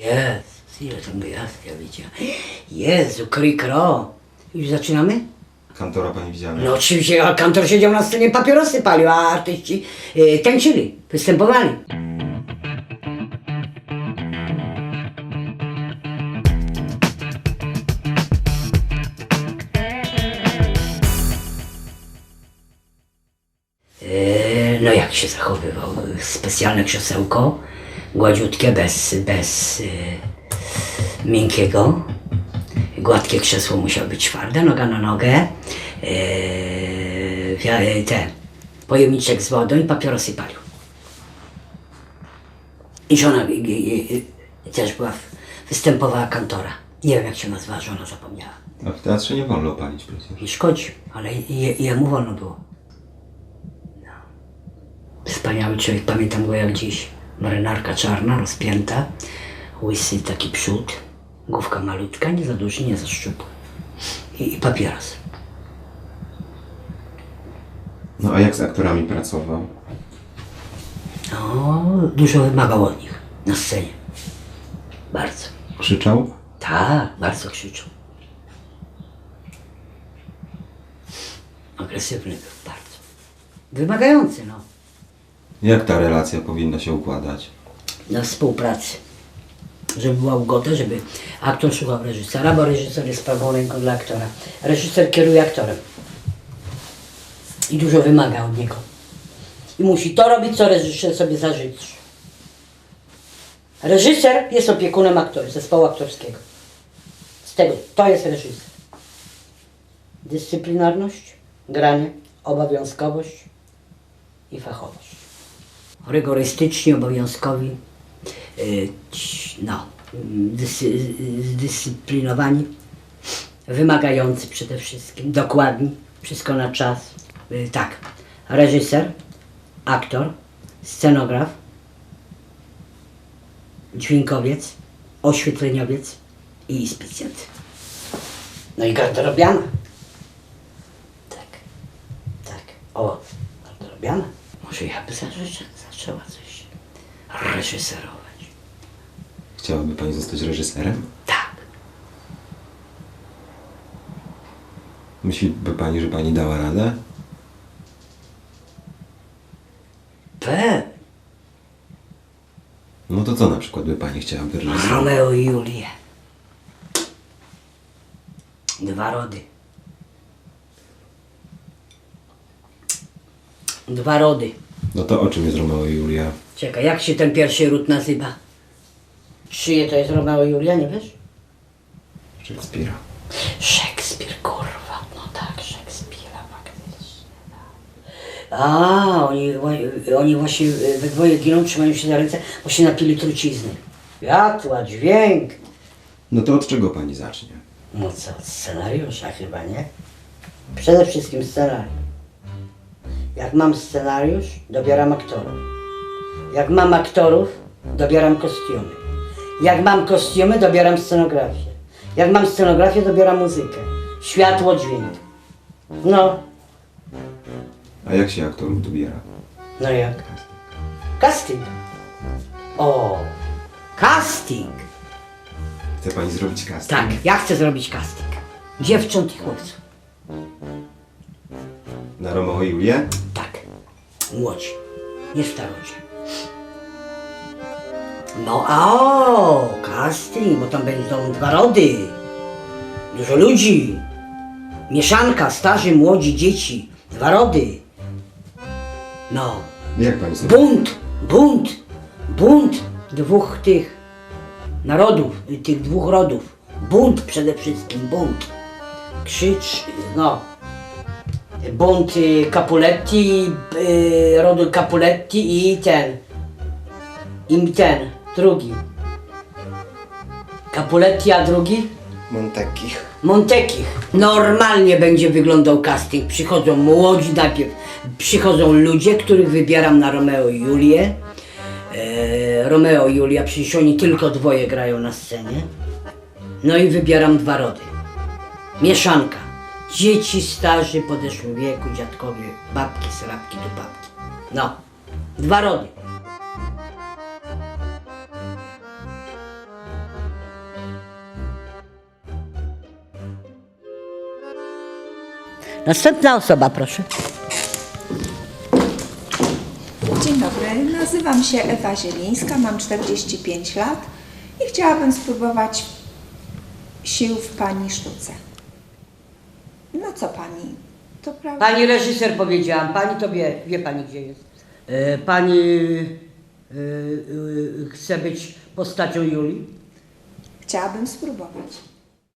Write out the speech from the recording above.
Jest, ile tam gwiazd ja widziałem. Jezu, krikro. Już zaczynamy? Kantora pani widziałem? No oczywiście, a kantor siedział na scenie, papierosy palił, a artyści y, tańczyli, występowali. E, No jak się zachowywał? Specjalne krzesełko, gładziutkie, bez, bez e, miękkiego. Gładkie krzesło musiało być twarde, noga na nogę. Wia- te, pojemniczek z wodą i papierosy palił. I żona i, i, i, też była, występowała kantora. Nie wiem jak się nazywała, żona zapomniała. A w teatrze nie wolno palić przecież. Nie szkodzi, ale je, jemu wolno było. No. Wspaniały człowiek, pamiętam go jak dziś. Marynarka czarna, rozpięta, łysy taki przód, główka malutka, nie za duży, nie za szczupły. I, i papieros. No a jak z aktorami pracował? No, dużo wymagał od nich na scenie. Bardzo. Krzyczał? Tak, bardzo krzyczał. Agresywny był bardzo. Wymagający, no. Jak ta relacja powinna się układać? na współpracy. Żeby była ugoda, żeby aktor słuchał reżysera, bo reżyser jest prawą ręką dla aktora. Reżyser kieruje aktorem. I dużo wymaga od niego. I musi to robić, co reżyser sobie zażyczy. Reżyser jest opiekunem aktora, zespołu aktorskiego. Z tego, to jest reżyser. Dyscyplinarność, granie, obowiązkowość i fachowość rygorystyczni, obowiązkowi, ci- no, dysy, zdyscyplinowani, wymagający przede wszystkim, dokładni, wszystko na czas. Y, Tak, reżyser, aktor, scenograf, dźwiękowiec, oświetleniowiec i inspicjent. No i garderobiana. Tak, tak. O, garderobiana. Może ja by zaczę- zaczęła coś reżyserować. Chciałaby pani zostać reżyserem? Tak. Myśliby pani, że pani dała radę? Pewnie. No to co na przykład by pani chciała wyreżyserować? Romeo i Julię. Dwa rody. Dwa rody. No to o czym jest Romeo i Julia? Czekaj, jak się ten pierwszy ród nazywa? Czyje to jest Romeo i Julia, nie wiesz? Szekspira. Szekspir, kurwa, no tak, Szekspira faktycznie. tak. A, oni, oni właśnie we dwoje giną, trzymają się za ręce, bo się napili trucizny. Światła, dźwięk. No to od czego pani zacznie? No co, od scenariusza chyba, nie? Przede wszystkim scenariusz. Jak mam scenariusz, dobieram aktorów. Jak mam aktorów, dobieram kostiumy. Jak mam kostiumy, dobieram scenografię. Jak mam scenografię, dobieram muzykę. Światło, dźwięk. No, A jak się aktorów dobiera? no jak? Casting. O, casting. Chce pani zrobić casting? Tak, ja chcę zrobić casting. Dziewcząt i chłopców. Na Romeo i Julię? Młodzi, nie starocie. No a o, casting, bo tam będą dwa rody, dużo ludzi, mieszanka, starzy, młodzi, dzieci, dwa rody. No, Jak pani sobie... bunt, bunt, bunt dwóch tych narodów, tych dwóch rodów. Bunt przede wszystkim, bunt. Krzycz, no. Bunt y, Capuletti, y, rodu Capuletti i ten. I ten, drugi. Capuletti, a drugi? Montekich. Montekich. Normalnie będzie wyglądał casting. Przychodzą młodzi najpierw. Przychodzą ludzie, których wybieram na Romeo i Julię. E, Romeo i Julia, przecież oni tylko dwoje grają na scenie. No i wybieram dwa rody. Mieszanka. Dzieci, starzy, podeszłym wieku, dziadkowie, babki, srabki, do babki. No, dwa rody. Następna osoba, proszę. Dzień dobry, nazywam się Ewa Zielińska, mam 45 lat i chciałabym spróbować sił w pani sztuce. No co Pani? To prawda? Pani reżyser powiedziałam, pani to wie, wie pani gdzie jest. E, pani e, e, chce być postacią Julii? Chciałabym spróbować.